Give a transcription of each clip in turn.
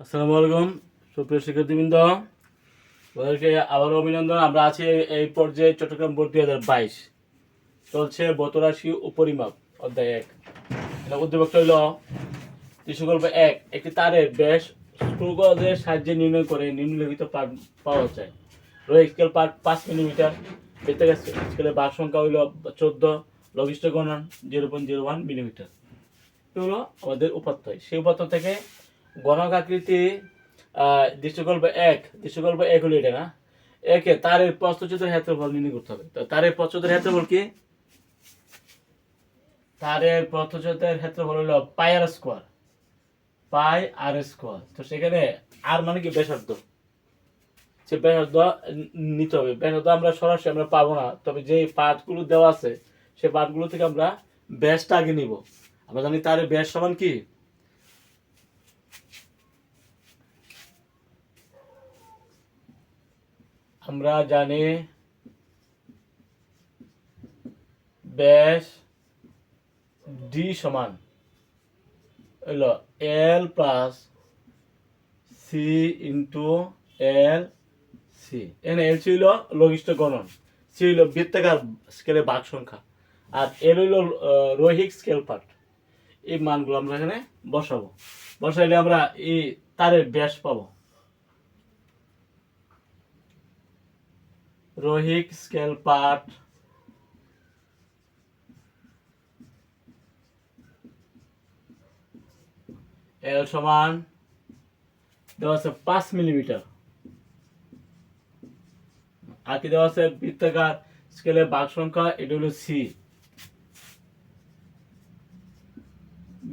আসসালামু আলাইকুম, সুপ্রিয় শিক্ষার্থীবৃন্দ। ওদেরকে আবারও অভিনন্দন। আমরা আছি এই পর্যায়ে চট্টগ্রাম বোর্ড দুই হাজার বাইশ। চলছে বতরাশি উপরিমাপ, অধ্যায় এক। উদ্দীপক হইল টিস্যু এক, একটি তারের ব্যাস স্ক্রু গজের সাহায্যে নির্ণয় করে নিম্নলিখিত পার্ট পাওয়া যায়। রো স্কেল পার্ট পাঁচ মিলিমিটার। বেতার স্কেলের বার সংখ্যা হইল চোদ্দ, লঘিষ্ঠ গণন zero point zero one millimetre. এগুলো আমাদের উপাত্তয় সেই উপাত্ত থেকে গণক আকৃতি দৃশ্যকল্প এক দৃশ্যকল্প এক হলো এটা না? একে তারের প্রস্থচ্ছেদের ক্ষেত্রফল নির্ণয় করতে হবে। তো তারের প্রস্থচ্ছেদের ক্ষেত্রফল কি? তারের প্রস্থচ্ছেদের ক্ষেত্রফল হলো পাই আর স্কোয়ার। পাই আর স্কোয়ার। তো সেখানে আর মানে কি? ব্যাসার্ধ। সে ব্যাসার্ধ নিতে হবে। ব্যাসার্ধ আমরা সরাসরি আমরা পাবো না। তবে যে পার্টগুলো দেওয়া আছে, সে পার্টগুলো থেকে আমরা ব্যাসটা আগে নিব। আমরা জানি তারের ব্যাস সমান কি? আমরা জানি ব্যাস ডি সমান হইল L plus C into L C এখানে এল সি হইল লঘিষ্ঠ গণন সি হইল বৃত্তাকার স্কেলে ভাগ সংখ্যা আর এল হইল রৈখিক স্কেল পার্ট এই মানগুলো আমরা এখানে বসাবো। বসাইলে আমরা এই তারের ব্যাস পাবো। রোহিক স্কেল পার্ট এল সমান দেওয়া আছে পাঁচ মিলিমিটার। আর দেওয়া আছে? বৃত্তাকার স্কেলের বাঘ সংখ্যা, এটা হলো সি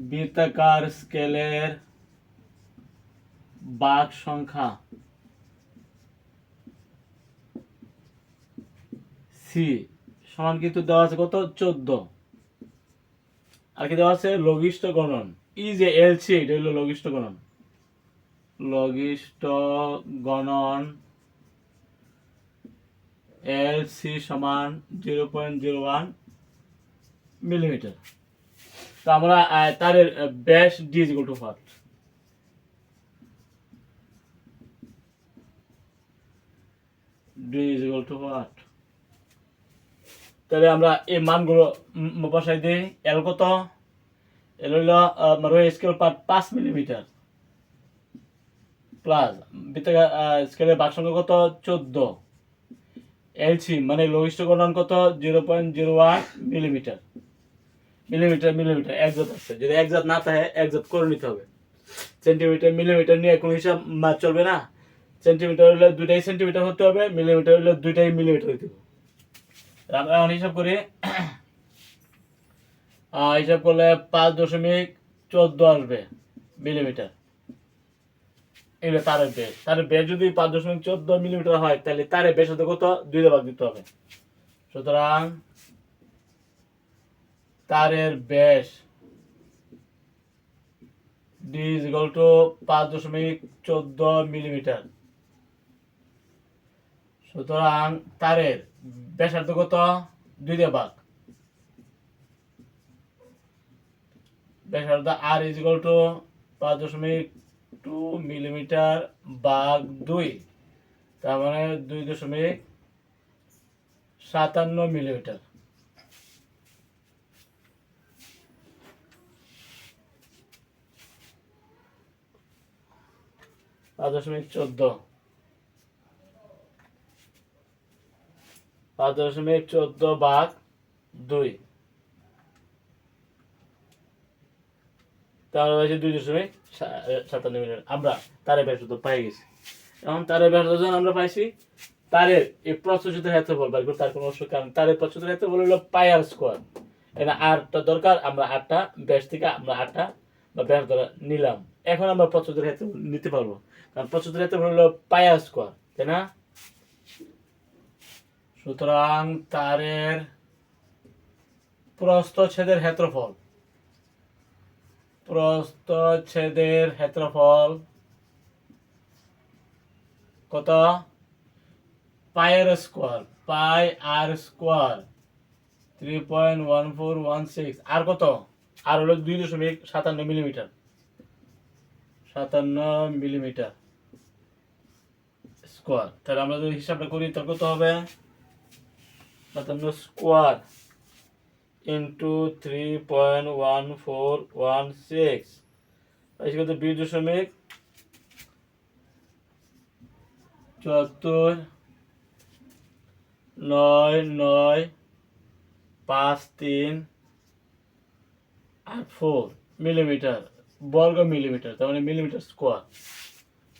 বৃত্তাকার স্কেলের বাঘ সংখ্যা। সি সমান কিন্তু দেওয়া আছে কত? চোদ্দ। আর কি দেওয়া আছে? লঘিষ্ঠ গণন। ই যে এল সি এটা হলো লঘিষ্ঠ গণন। লঘিষ্ঠ গণন এল সি সমান zero point zero one millimetre. তো আমরা আহ, ব্যাস ডি ইজ টু ফাট ডি ইজ টু ফাট তাহলে আমরা এই মানগুলো বসাই দিই। এল কত? এল হইল রোয় স্কেল পার্ট পাঁচ মিলিমিটার প্লাস স্কেলের বাক সংখ্যা কত? চোদ্দ। এলসি মানে লঘিষ্ঠ গণন কত? Zero point zero one millimetre millimetre millimetre একজাত আছে। যদি একজাত না থাকে একজাত করে নিতে হবে। সেন্টিমিটার মিলিমিটার নিয়ে কোনো হিসাব চলবে না। সেন্টিমিটার হলে দুইটাই সেন্টিমিটার হতে হবে মিলিমিটার হলে দুইটাই মিলিমিটার হতে হবে। এখন হিসাব করি। হিসাব করলে পাঁচ দশমিক চোদ্দ আসবে মিলিমিটার এগুলো তারের বেশ তারের বেশ যদি পাঁচ দশমিক চোদ্দ মিলিমিটার হয়, তাহলে তারের বেশ হতে কত? দুই ভাগ দিতে হবে। সুতরাং তারের বেশ ডি ইজ ইকুয়াল টু পাঁচ দশমিক চোদ্দ মিলিমিটার সুতরাং তারের ব্যাসার্ধ কত দুই দিয়ে ভাগ। ব্যাসার্ধ আর ইজ ইকুয়াল টু পাঁচ দশমিক টু মিলিমিটার ভাগ দুই। তার মানে দুই দশমিক সাতান্ন মিলিমিটার পাঁচ দশমিক চোদ্দ। দশমিক চোদ্দ ভাগ দুই। তাহলে হয়েছে দুই দশমিক সাতান্ন মিলিমিটার আমরা তারের ব্যাসার্ধ পাই গেছি। এখন তারের যখন আমরা পাইছি তারের এই প্রস্তুতিতে ক্ষেত্রফল বার তার কোনো অবশ্য কারণ তারের প্রস্তুতির ক্ষেত্রফল হলো পাই আর স্কোয়ার। এখানে আটটা দরকার, আমরা আটটা ব্যাস থেকে আমরা আটটা বা ব্যাস ধরা নিলাম। এখন আমরা প্রস্তুতির ক্ষেত্রে নিতে পারব। কারণ প্রস্তুতির ক্ষেত্রফল হলো পাই আর স্কোয়ার, তাই না? সুতরাং তারের প্রস্থচ্ছেদের ক্ষেত্রফল। প্রস্থচ্ছেদের ক্ষেত্রফল কত? পায়ের স্কোয়ার, পাই আর square three point one four one six আর কত? আর হলো দুই দশমিক সাতান্ন মিলিমিটার। সাতান্ন মিলিমিটার স্কোয়ার। তাহলে আমরা যদি হিসাবটা করি, তাহলে কত হবে? সাতান্ন square into three point one four one six কত? বিশ দশমিক চুয়াত্তর নয় নয় পাঁচ তিন আট ফোর মিলিমিটার বর্গ মিলিমিটার তার মানে মিলিমিটার স্কোয়ার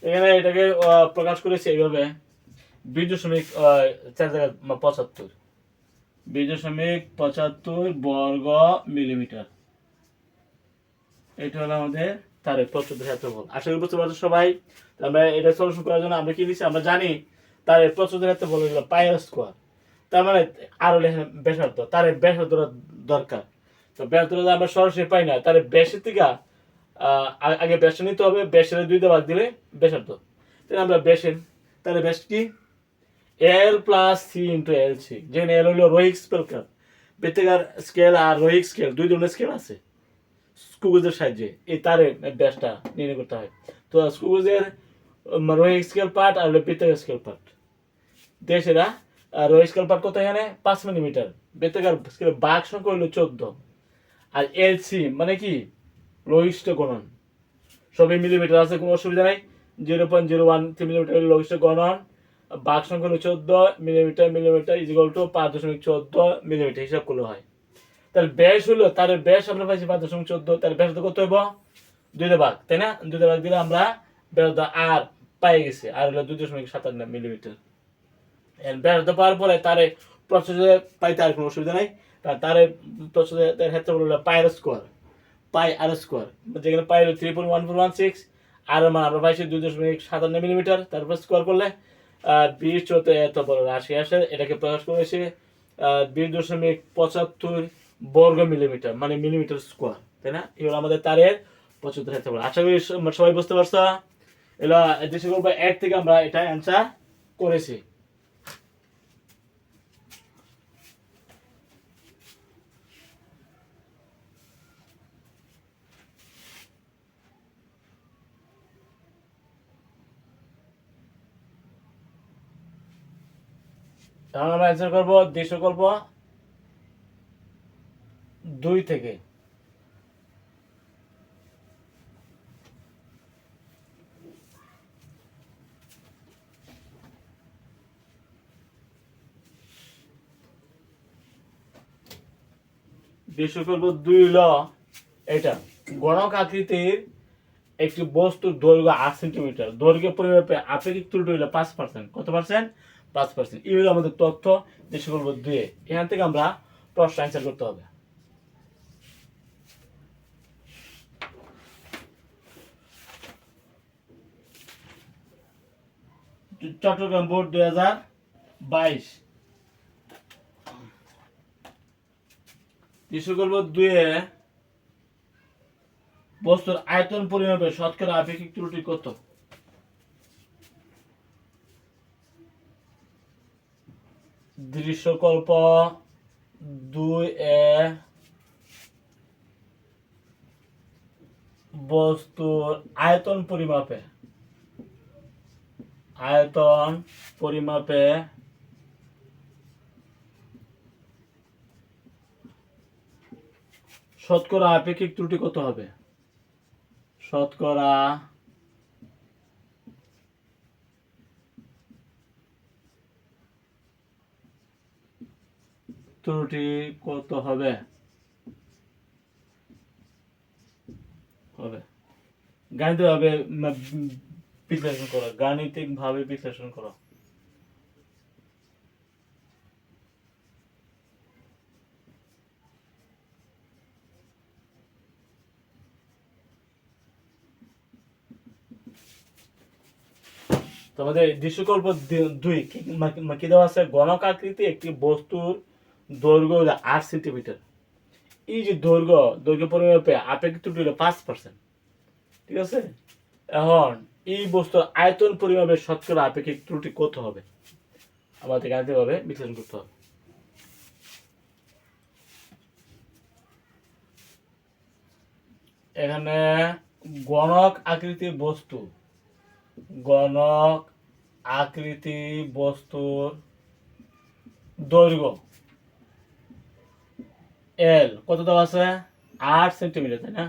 এখানে এটাকে প্রকাশ করেছে এইভাবে। বিশ দশমিক চার জায়গায়, মা- পঁচাত্তর। বিশ দশমিক পঁচাত্তর বর্গ মিলিমিটার। এটা হলো আমাদের তারের প্রচুর ক্ষেত্রফল আশা করি বুঝতে পারছ সবাই? আমরা এটা সলিউশন করার জন্য আমরা কি আমরা জানি তারের প্রচুর ক্ষেত্রফল হলো স্কোয়ার তার মানে আরও লেখা ব্যাসার্ধ। তারের ব্যাসার্ধ দরকার। তো ব্যাসার্ধ আমরা সরাসরি পাই না। তার ব্যাসের থেকে আগে ব্যাস নিতে হবে। ব্যাসের দুই ভাগ দিলে ব্যাসার্ধ। তাহলে আমরা ব্যাসের, তাহলে ব্যাস কি? L plus C into L C যেখানে এল হলো রোহিক স্কেল কার বেতেকার স্কেল আর রোহিক স্কেল দুই ধরনের স্কেল আছে। স্কুগুজের সাহায্যে। এই তারে ব্যাসটা নির্ণয় করতে হয়। তো স্কুগুজের রোহিক স্কেল পার্ট আর বেতেকার স্কেল পার্ট দেশেরা রোহিক স্কেল পার্ট কত এখানে? পাঁচ মিলিমিটার বেতেকার স্কেল বাঘ সংখ্যা হলো চোদ্দ। আর এলসি মানে কি? লঘিষ্ঠ গণন। সবই মিলিমিটার আছে, কোনো অসুবিধা নাই। Zero point zero one three millimetre লঘিষ্ঠ গণন। বাঘ সংখ্যা হলো চোদ্দ মিলিমিটার মিলিমিটার ইজিকল টু পাঁচ দশমিক চোদ্দ মিলিমিটার হিসাব করলে হয়। তাহলে ব্যাস হলো তার ব্যাস আমরা পাইছি পাঁচ দশমিক চোদ্দ, তাহলে ব্যাস কত হইব? দুইটা ভাগ, তাই না? দুইটা ভাগ দিলে আমরা ব্যাস আর পাই গেছি, আর হলো দুই দশমিক সাতান্ন মিলিমিটার ব্যাস পাওয়ার পরে তারে প্রসেসে পাইতে আর কোনো অসুবিধা নাই। তার তারে প্রসেসে ক্ষেত্রে হলো পায়ের স্কোয়ার পাই আর স্কোয়ার যেখানে পাই হলো three point one four one six আর মান আমরা পাইছি দুই দশমিক সাতান্ন মিলিমিটার তারপর স্কোয়ার করলে বিশ চোদ্দ এত বড় রাশি আসে, এটাকে প্রকাশ করেছে বিশ দশমিক পঁচাত্তর বর্গ মিলিমিটার মানে মিলিমিটার স্কোয়ার, তাই না? এগুলো আমাদের তারের পঁচাত্তর এত বড়। আশা করি সবাই বুঝতে পারছ? এগুলো এক থেকে আমরা এটা অ্যান্সার করেছি। তাহলে আমরা অ্যান্সার করব। দেশ গল্প দুই থেকে। বিশ্বকল্প দুই ল। এটা গণক আকৃতির একটি বস্তুর দৈর্ঘ্য আট সেন্টিমিটার। দৈর্ঘ্য পরিমাপে আপেক্ষিক ত্রুটি হইল পাঁচ পার্সেন্ট কত পার্সেন্ট পাঁচ পার্সেন্ট এই হলো আমাদের তথ্য বিশ্বকল্প দুয়ে এখান থেকে আমরা প্রশ্ন অ্যান্সার করতে হবে। চট্টগ্রাম বোর্ড দুই হাজার বাইশ। বিশ্বকল্প দুয়ে বস্তুর আয়তন পরিমাপে শতকরা আপেক্ষিক ত্রুটি কত? দৃশ্যকল্প দুই এ বস্তুর আয়তন পরিমাপে আয়তন পরিমাপে শতকরা আপেক্ষিক ত্রুটি কত হবে? শতকরা ত্রুটি কত হবে? হবে। গাণিতিক ভাবে বিশ্লেষণ করো। গাণিতিক ভাবে বিশ্লেষণ করো। তোমাদের দৃশ্যকল্প দুই, কি দেওয়া আছে? গণক আকৃতি একটি বস্তুর দৈর্ঘ্য হলো আট সেন্টিমিটার। এই যে দৈর্ঘ্য দৈর্ঘ্য পরিমাপে আপেক্ষিক ত্রুটি হলো পাঁচ পার্সেন্ট ঠিক আছে? এখন এই বস্তুর আয়তন পরিমাপে শতকরা আপেক্ষিক ত্রুটি কত হবে। আমাদের গাণিতিকভাবে বিশ্লেষণ করতে হবে। এখানে গণক আকৃতি বস্তু, গণক আকৃতি বস্তুর দৈর্ঘ্য। এল কত দেওয়া আছে? আট সেন্টিমিটার তাই না?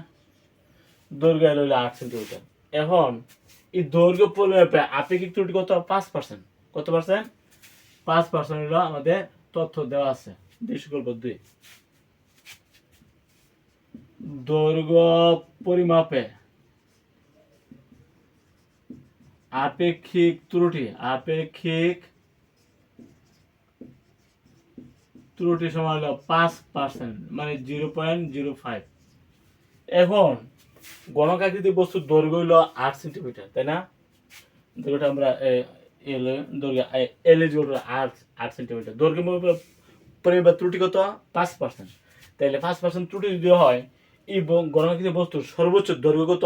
দৈর্ঘ্য এল হইল আট সেন্টিমিটার এখন, এই দৈর্ঘ্য পরিমাপে আপেক্ষিক ত্রুটি কত? পাঁচ পার্সেন্ট কত পার্সেন্ট পাঁচ পার্সেন্ট হলো আমাদের তথ্য দেওয়া আছে। দুইশো গল্প দুই। দৈর্ঘ্য পরিমাপে আপেক্ষিক ত্রুটি, আপেক্ষিক ত্রুটি সমান হলো পাঁচ পার্সেন্ট মানে জিরো পয়েন্ট জিরো ফাইভ এখন গণকাকৃতি বস্তুর দৈর্ঘ্য হলো আট সেন্টিমিটার তাই না? দৈর্ঘ্যটা আমরা, এ- এল, দৈর্ঘ্য এল ইজ আট আট সেন্টিমিটার দৈর্ঘ্য পরিমাপ ত্রুটি কত? পাঁচ পার্সেন্ট তাহলে পাঁচ পার্সেন্ট ত্রুটি যদি হয়, এই গণকাকৃতি বস্তুর সর্বোচ্চ দৈর্ঘ্য কত?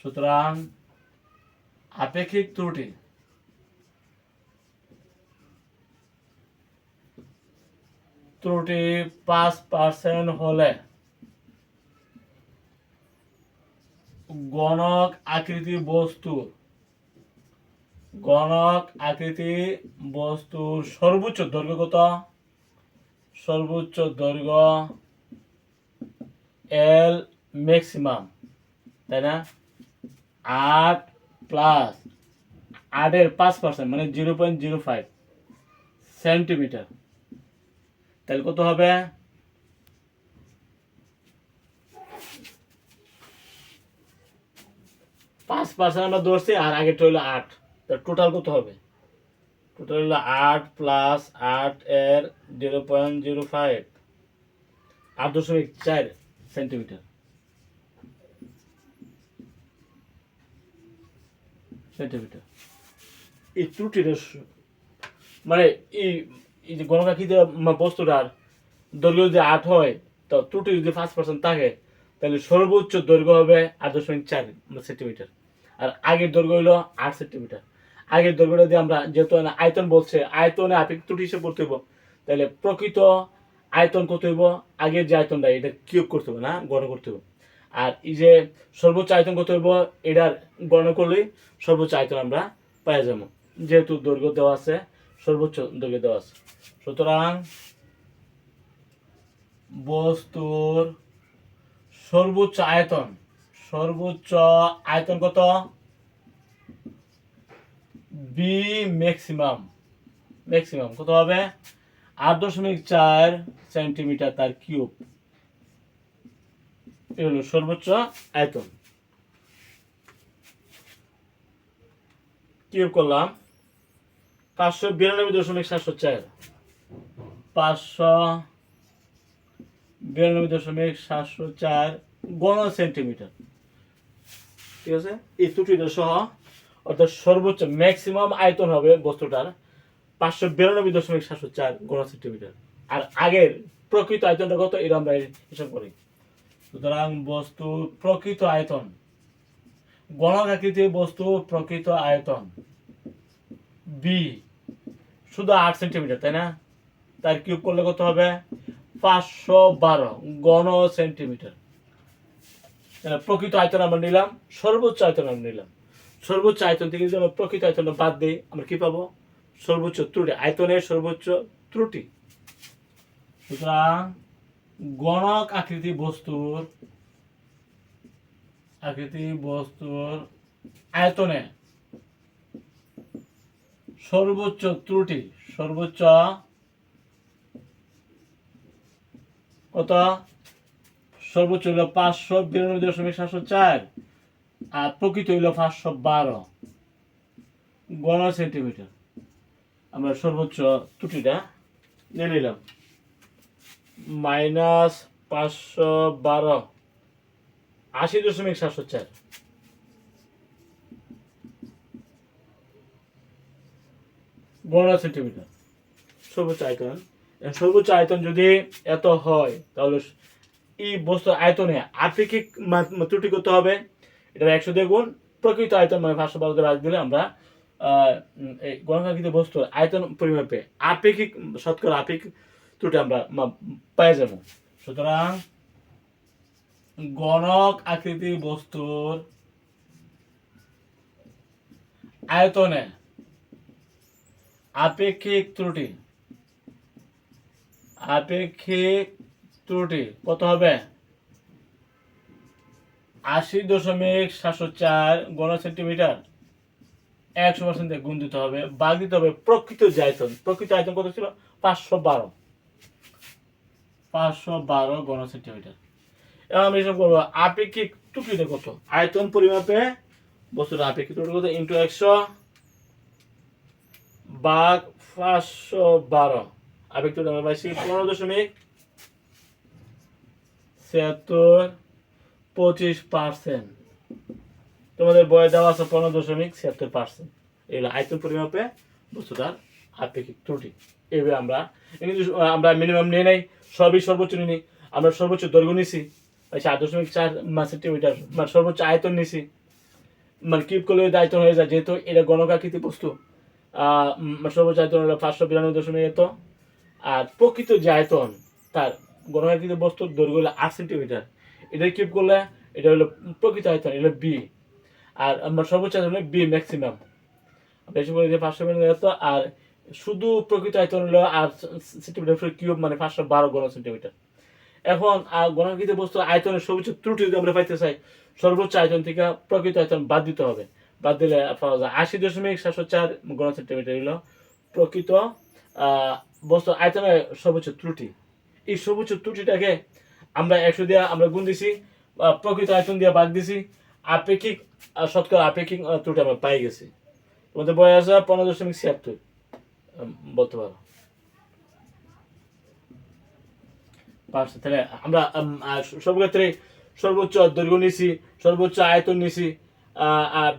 সুতরাং আপেক্ষিক ত্রুটি ত্রুটি পাঁচ পার্সেন্ট হলে গণক আকৃতি বস্তু, গণক আকৃতি বস্তুর সর্বোচ্চ দৈর্ঘ্য কত? সর্বোচ্চ দৈর্ঘ্য এল ম্যাক্সিমাম তাই না? আট প্লাস আটের পাঁচ পার্সেন্ট মানে zero point zero five centimetre তাহলে কত হবে? পাঁচ পার্সেন্ট আমরা ধরছি, আর আগেরটা হলো আট। টোটাল কত হবে? টোটাল হলো আট প্লাস আট এর জিরো পয়েন্ট জিরো ফাইভ, আট দশমিক চার সেন্টিমিটার। সেন্টিমিটার। এই ত্রুটিটা স- মানে এই যে গণকাকৃতি বস্তুটার দৈর্ঘ্য যদি আট হয়, তো ত্রুটি যদি পাঁচ পার্সেন্ট থাকে, তাহলে সর্বোচ্চ দৈর্ঘ্য হবে আট দশমিক চার সেন্টিমিটার। আর আগের দৈর্ঘ্য হলো আট সেন্টিমিটার। আগের দৈর্ঘ্যটা দিয়ে আমরা যেহেতু আয়তন বলছে, আয়তনে আপেক্ষিক ত্রুটি হিসেবে করতে হইব। তাহলে প্রকৃত আয়তন করতে হইব? আগের যে আয়তনটা, এটা কিউব করতে হবে না গণ করতে হবে আর এই যে সর্বোচ্চ আয়তন করতে হইব, এটার গণ করলেই সর্বোচ্চ আয়তন আমরা পাই যাব। যেহেতু দৈর্ঘ্য দেওয়া আছে সর্বোচ্চ দৈর্ঘ্য দেওয়া আছে। সুতরাং বস্তুর সর্বোচ্চ আয়তন সর্বোচ্চ আয়তন কত? বি ম্যাক্সিমাম ম্যাক্সিমাম কত হবে? আট দশমিক চার সেন্টিমিটার তার কিউব। হলো সর্বোচ্চ আয়তন। কিউব করলাম। পাঁচশো বিরানব্বই দশমিক সাতশো চার। পাঁচশো বিরানব্বই দশমিক সাতশো চার গণ সেন্টিমিটার। ঠিক আছে? এই ত্রুটিটা সহ অর্থাৎ সর্বোচ্চ ম্যাক্সিমাম আয়তন হবে বস্তুটার পাঁচশো বিরানব্বই দশমিক সাতশো চার গণ সেন্টিমিটার। আর আগের প্রকৃত আয়তনটা কত? এটা আমরা হিসাব করি। সুতরাং বস্তু প্রকৃত আয়তন। গণক আকৃতির বস্তু প্রকৃত আয়তন। বি শুধু আট সেন্টিমিটার তাই না? তার কিউব করলে কত হবে? পাঁচশো বারো গণ সেন্টিমিটার প্রকৃত আয়তন আমরা নিলাম, সর্বোচ্চ আয়তন আমরা নিলাম। সর্বোচ্চ আয়তন থেকে যদি আমরা প্রকৃত আয়তনটা বাদ দিই, আমরা কি পাবো? সর্বোচ্চ ত্রুটি, আয়তনের সর্বোচ্চ ত্রুটি। সুতরাং গণক আকৃতি বস্তুর আকৃতি বস্তুর আয়তনে সর্বোচ্চ ত্রুটি, সর্বোচ্চ কত সর্বোচ্চ হইল পাঁচশো বিরানব্বই দশমিক সাতশো চার আর প্রকৃত হইল পাঁচশো বারো গণ সেন্টিমিটার। আমরা সর্বোচ্চ ত্রুটিটা নিয়ে নিলাম। মাইনাস পাঁচশো বারো, আশি দশমিক সাতশো চার। গণ সেন্টিমিটার সর্বোচ্চ আয়তন। সর্বোচ্চ আয়তন যদি এত হয় তাহলে এই বস্তু আয়তনে আপেক্ষিক ত্রুটি করতে হবে। এটা একশো গুণ প্রকৃত আয়তন মানে পাঁচশো বারোতে ভাগ দিলে আমরা উম, বস্তুর আয়তন পরিমাপে আপেক্ষিক শতকরা আপেক্ষিক ত্রুটি আমরা পেয়ে যাব। সুতরাং গণক আকৃতি বস্তুর আয়তনে আপেক্ষিক ত্রুটি। আপেক্ষিক ত্রুটি, কত হবে? আশি দশমিক সাতশো চার গণ সেন্টিমিটার। একশো পার্সেন্ট গুণ দিতে হবে বাঘ দিতে হবে প্রকৃত আয়তন। প্রকৃত আয়তন কত ছিল? পাঁচশো বারো। পাঁচশো বারো গণ সেন্টিমিটার। এবার আমরা হিসাব করব, আপেক্ষিক টুকরিতে কত? আয়তন পরিমাপে বস্তুর আপেক্ষিক টুকরি কত? ইন্টু একশো। বাঘ পাঁচশো বারো। আপেক্ষিক টুকরি আমরা পাইছি, পনেরো দশমিক ছিয়াত্তর পঁচিশ পার্সেন্ট। তোমাদের বয় দেওয়া আছে পনেরো দশমিক ছিয়াত্তর পার্সেন্ট। এগুলো আয়তন পরিমাপে বস্তুটার আপেক্ষিক ত্রুটি। এইভাবে আমরা আমরা মিনিমাম নিয়ে নেই, সবই সর্বোচ্চ নিয়ে নিই। আমরা সর্বোচ্চ দৈর্ঘ্য নিছি চার দশমিক চার সেন্টিমিটার মানে সর্বোচ্চ আয়তন নিছি। মানে কিউব করলে আয়তন হয়ে যায়, যেহেতু এটা গণকাকৃতি বস্তু। সর্বোচ্চ আয়তন হলো পাঁচশো বিরানব্বই দশমিক এত। আর প্রকৃত যে আয়তন তার গণকাকৃতি বস্তুর দৈর্ঘ্য হলো আট সেন্টিমিটার। এটা কিউব করলে এটা হলো প্রকৃত আয়তন এটা বি আর আমার সর্বোচ্চ আয়তন হলো বি ম্যাক্সিমাম বেশি করে যে পাঁচশো মিটার এত, আর শুধু প্রকৃত আয়তন হলো আর সেন্টিমিটার কিউব মানে পাঁচশো বারো গণ সেন্টিমিটার। এখন আর গণাকৃত বস্তুর আয়তনের সর্বোচ্চ ত্রুটি যদি আমরা পাইতে চাই। সর্বোচ্চ আয়তন থেকে প্রকৃত আয়তন বাদ দিতে হবে। বাদ দিলে পাওয়া যায় আশি দশমিক সাতশো চার গণ সেন্টিমিটার হলো প্রকৃত আহ, বস্তুর আয়তনের সর্বোচ্চ ত্রুটি। এই সর্বোচ্চ ত্রুটিটাকে আমরা একশো দিয়ে আমরা গুণ দিছি প্রকৃত আয়তন দিয়ে বাদ দিছি আপেক্ষিক শতকরা আপেক্ষিক ত্রুটি আমরা পাই গেছি। তোমাদের বয়স আছে পনেরো দশমিক ছিয়াত্তর বলতে পারো। তাহলে আমরা সব ক্ষেত্রে সর্বোচ্চ দৈর্ঘ্য নিছি সর্বোচ্চ আয়তন নিছি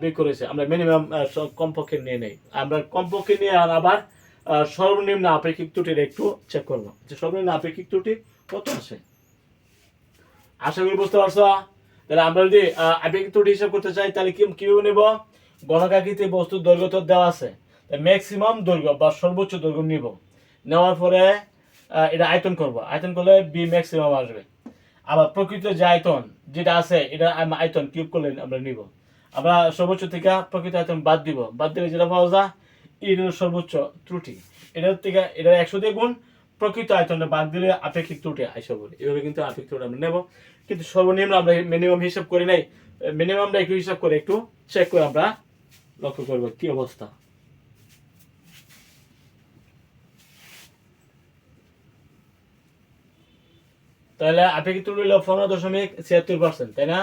বের করেছে। আমরা মিনিমাম কমপক্ষে নিয়ে নেই। আমরা কমপক্ষে নিয়ে আর আবার সর্বনিম্ন আপেক্ষিক ত্রুটির একটু চেক করব যে সর্বনিম্ন আপেক্ষিক ত্রুটি কত আসে আশা করি বুঝতে পারছ তাহলে আমরা যদি আপেক্ষিক ত্রুটি হিসাব করতে চাই, তাহলে কি কীভাবে নেব? গণকাকৃতি বস্তুর দৈর্ঘ্য তো দেওয়া আছে। ম্যাক্সিমাম দৈর্ঘ্য বা সর্বোচ্চ দৈর্ঘ্য নিব। নেওয়ার পরে এটা আয়তন করব। আয়তন করলে বি ম্যাক্সিমাম আসবে। আবার প্রকৃত যে আয়তন যেটা আছে, এটা আয়তন কিউব করলে আমরা নিব। আমরা সর্বোচ্চ থেকে প্রকৃত আয়তন বাদ দিব। বাদ দিলে যেটা পাওয়া যায়, এটা সর্বোচ্চ ত্রুটি। এটার থেকে এটা একশো দিয়ে গুণ, প্রকৃত আয়তনটা বাদ দিলে আপেক্ষিক ত্রুটি আইসা বলি এভাবে কিন্তু আপেক্ষিক ত্রুটি আমরা নেব। কিন্তু সর্বনিম্ন আমরা মিনিমাম হিসাব করি নাই। মিনিমামটা একটু হিসাব করে একটু চেক করে আমরা লক্ষ্য করব কি অবস্থা। তাহলে আপেক্ষিক ত্রুটি হলো পনেরো দশমিক ছিয়াত্তর পার্সেন্ট তাই না?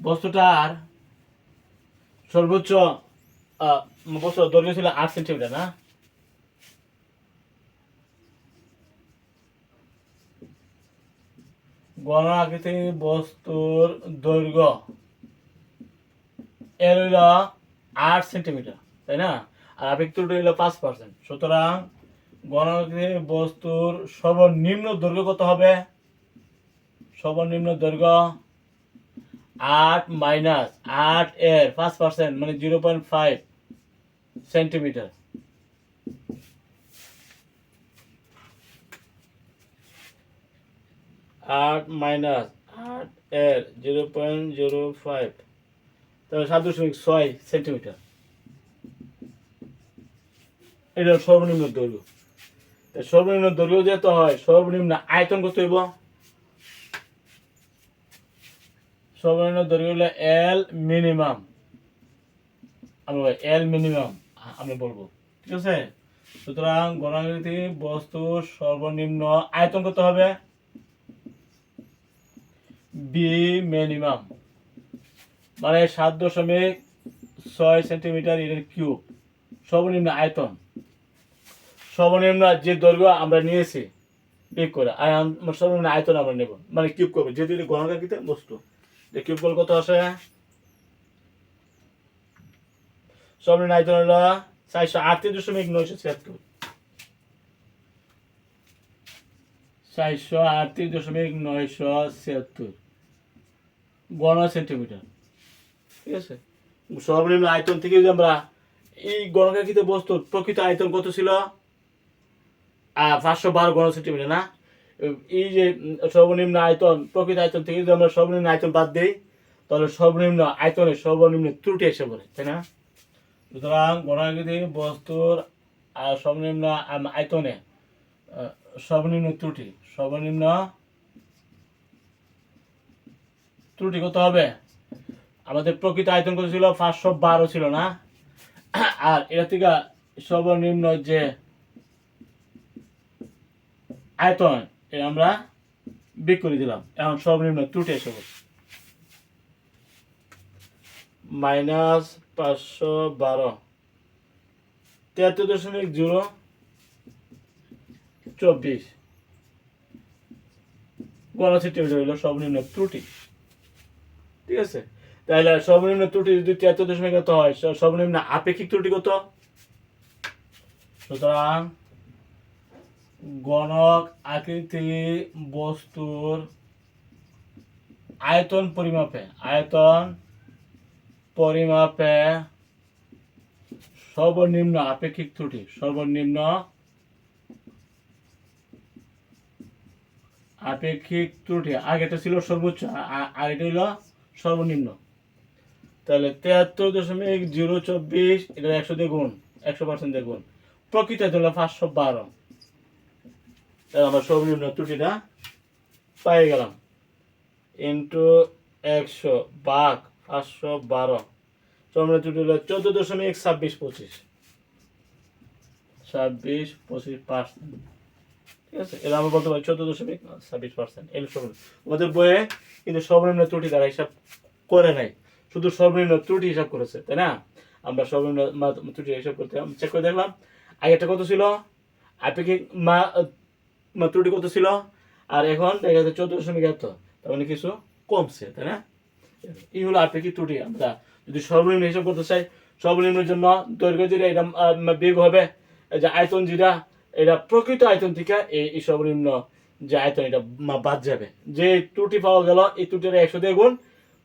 বস্তুটার সর্বোচ্চ বস্তু দৈর্ঘ্য ছিল আট সেন্টিমিটার না? গণ আকৃতি বস্তুর দৈর্ঘ্য এর হইল আট সেন্টিমিটার তাই না? আর আপেক্ষিক হইল পাঁচ পার্সেন্ট সুতরাং গণ আকৃতি বস্তুর সর্বনিম্ন দৈর্ঘ্য কত হবে? সর্বনিম্ন দৈর্ঘ্য আট মাইনাস আট এর পাঁচ পার্সেন্ট মানে জিরো পয়েন্ট ফাইভ সেন্টিমিটার। আট মাইনাস আট এর জিরো পয়েন্ট জিরো ফাইভ, তাহলে সাত দশমিক ছয় সেন্টিমিটার। এটা সর্বনিম্ন দৈর্ঘ্য। সর্বনিম্ন দৈর্ঘ্য যেহেতু হয়, সর্বনিম্ন আয়তন কত হইব? সর্বনিম্ন দৈর্ঘ্য হলো এল মিনিমাম আমরা এল মিনিমাম আমি বলব। ঠিক আছে? সুতরাং গণাকৃতি বস্তুর সর্বনিম্ন আয়তন কত হবে? বি মিনিমাম মানে সাত দশমিক ছয় সেন্টিমিটার এর কিউব। সর্বনিম্ন আয়তন। সর্বনিম্ন যে দৈর্ঘ্য আমরা নিয়েছি বের করে আম- সর্বনিম্ন আয়তন আমরা নেব। মানে কিউব করব, যেহেতু গণকাকৃতি বস্তু। যে কিউব কত আসে সর্বনিম্ন আয়তন হলো চারশো আটত্রিশ দশমিক নয়শো ছিয়াত্তর। চারশো আটত্রিশ দশমিক নয়শো ছিয়াত্তর। গণ সেন্টিমিটার। ঠিক আছে? সর্বনিম্ন আয়তন থেকে যদি আমরা এই গণকাকৃত বস্তুর প্রকৃত আয়তন কত ছিল? পাঁচশো বারো গণ সেন্টিমিটার না? এই যে সর্বনিম্ন আয়তন, প্রকৃত আয়তন থেকে যদি আমরা সর্বনিম্ন আয়তন বাদ দিই, তাহলে সর্বনিম্ন আয়তনের সর্বনিম্ন ত্রুটি এসে পড়ে, তাই না? সুতরাং গণাকৃতি বস্তুর সর্বনিম্ন আয়তনে সর্বনিম্ন ত্রুটি সর্বনিম্ন ত্রুটি কত হবে? আমাদের প্রকৃত আয়তন কত ছিল? পাঁচশো বারো ছিল না? আর এটা থেকে সর্বনিম্ন যে আয়তন এটা আমরা বিক করে দিলাম। এখন সর্বনিম্ন ত্রুটি এসে পড়ছে মাইনাস পাঁচশো বারো। তিয়াত্তর দশমিক জিরো চব্বিশ। গণসিটি হইল সর্বনিম্ন ত্রুটি। ঠিক আছে? তাহলে সর্বনিম্ন ত্রুটি যদি তিয়াত্তর দশমিক কত হয়, সর্বনিম্ন আপেক্ষিক ত্রুটি কত? সুতরাং গণক আকৃতি বস্তুর আয়তন পরিমাপে আয়তন পরিমাপে সর্বনিম্ন আপেক্ষিক ত্রুটি, সর্বনিম্ন আপেক্ষিক ত্রুটি। আগেটা ছিল সর্বোচ্চ আর এটা হলো সর্বনিম্ন। তাহলে তেহাত্তর দশমিক জিরো চব্বিশ এটা একশো গুণ, একশো পার্সেন্ট দিয়ে গুণ। প্রকৃত পাঁচশো বারো। আমরা সর্বনিম্ন ত্রুটিটা পাই গেলাম। ইন্টু একশো বাঘ পাঁচশো বারো। সর্বনিম্ন ত্রুটি হলো চোদ্দ দশমিক ছাব্বিশ পঁচিশ। ছাব্বিশ পঁচিশ পার্সেন্ট ঠিক আছে? এটা আমরা বলতে পারি চোদ্দ দশমিক ছাব্বিশ পার্সেন্ট এর সর্বনিম্ন। আমাদের বইয়ে কিন্তু সর্বনিম্ন ত্রুটি দ্বারা হিসাব করে নাই। শুধু সর্বনিম্ন ত্রুটি হিসাব করেছে, তাই না? আমরা সর্বনিম্ন ত্রুটি হিসাব করতে চেক করে দেখলাম। আগেরটা কত ছিল? আপেক্ষিক মা ত্রুটি কত ছিল আর এখন দেখা যাচ্ছে চোদ্দ দশমিক এত। তার মানে কিছু কমছে, তাই না? এই হলো আপেক্ষিক ত্রুটি। আমরা যদি সর্বনিম্ন হিসাব করতে চাই, সর্বনিম্নের জন্য দৈর্ঘ্য যেটা, এটা বেগ হবে যে আয়তন যেটা, এটা প্রকৃত আয়তন থেকে এই সর্বনিম্ন যে আয়তন, এটা বাদ যাবে। যে ত্রুটি পাওয়া গেল, এই ত্রুটিটা একশো দিয়ে গুণ,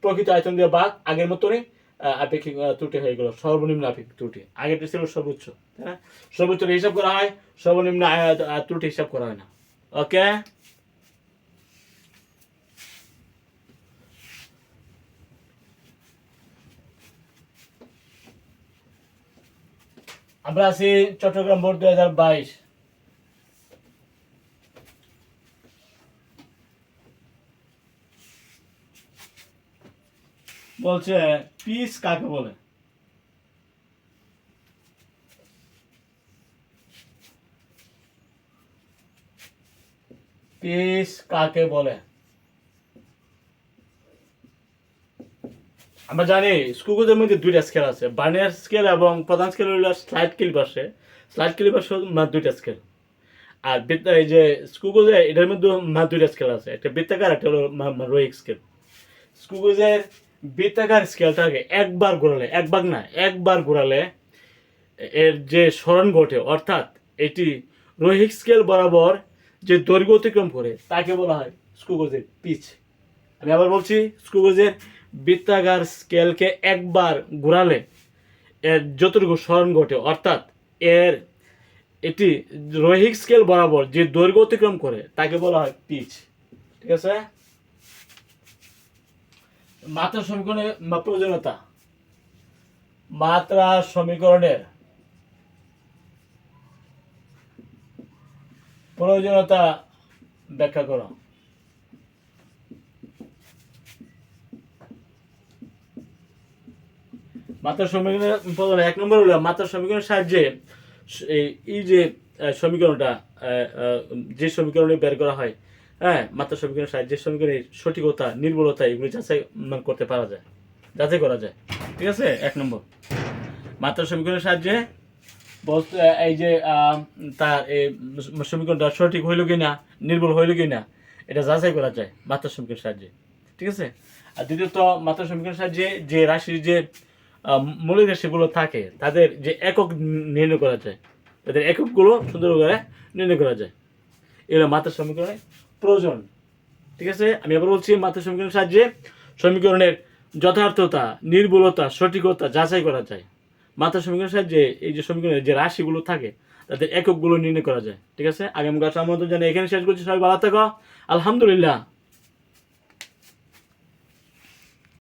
প্রকৃত আয়তন দিয়ে বাদ, আগের মতনই আপেক্ষিক ত্রুটি হয়ে গেল, সর্বনিম্ন আপেক্ষিক ত্রুটি। আগেরটা ছিল সর্বোচ্চ, তাই না? সর্বোচ্চ হিসাব করা হয়, সর্বনিম্ন ত্রুটি হিসাব করা হয় না। ওকে? আমরা আছি চট্টগ্রাম বোর্ড দুই হাজার বাইশ। বলছে পিস কাকে বলে? পিস কাকে বলে? আমরা জানি স্কুগুদের মধ্যে দুইটা স্কেল আছে বার্নিয়ার স্কেল এবং প্রধান স্কেল হলো স্লাইড ক্লিপাসে স্লাইড ক্লিপাস দুইটা স্কেল আর এই যে স্কুগুজে এটার মধ্যে মা দুইটা স্কেল আছে। একটা বৃত্তাকার, একটা হলো রোহিক স্কেল স্কুগুজের বৃত্তাকার স্কেলটাকে একবার ঘোরালে, একবার না, একবার ঘোরালে এর যে স্মরণ ঘটে, অর্থাৎ এটি রোহিক স্কেল বরাবর যে দৈর্ঘ্য অতিক্রম করে, তাকে বলা হয় স্কুগোজের পিচ। আমি আবার বলছি স্কুগোজের বৃত্তাকার স্কেলকে একবার ঘোরালে এর যতটুকু স্মরণ ঘটে, অর্থাৎ এর এটি রৈহিক স্কেল বরাবর যে দৈর্ঘ্য অতিক্রম করে, তাকে বলা হয় পিচ। ঠিক আছে? মাত্রা সমীকরণের প্রয়োজনীয়তা। মাত্রা সমীকরণের প্রয়োজনীয়তা ব্যাখ্যা করো। মাত্রা সমীকরণের প্রথমে এক নম্বর হলো মাত্রা সমীকরণের সাহায্যে এই- যে সমীকরণটা যে সমীকরণে বের করা হয় হ্যাঁ মাত্রা সমীকরণের সাহায্যে সমীকরণের সঠিকতা নির্ভুলতা এগুলো যাচাই করতে পারা যায়, যাচাই করা যায়। ঠিক আছে? এক নম্বর। মাত্রা সমীকরণের সাহায্যে এই যে তার এই সমীকরণটা সঠিক হইল কি না নির্ভুল হইল কি না এটা যাচাই করা যায় মাত্রা সমীকরণের সাহায্যে, ঠিক আছে? আর দ্বিতীয়ত, মাত্রা সমীকরণের সাহায্যে যে রাশির যে মৌলিক রাশিগুলো থাকে, তাদের যে একক নির্ণয় করা যায়, তাদের এককগুলো সুন্দর করে নির্ণয় করা যায়। এগুলো মাত্রা সমীকরণের প্রয়োজন, ঠিক আছে? আমি আবার বলছি, মাত্রা সমীকরণের সাহায্যে সমীকরণের যথার্থতা, নির্ভুলতা, সঠিকতা যাচাই করা যায়। মাত্রা সমীকরণের সাহায্যে এই যে সমীকরণের যে রাশিগুলো থাকে, তাদের এককগুলো নির্ণয় করা যায়। ঠিক আছে? আগামী আমরা আমন্ত্রণ জানিয়ে এখানে শেষ করছি। সবাই ভালো থাকো। আলহামদুলিল্লাহ।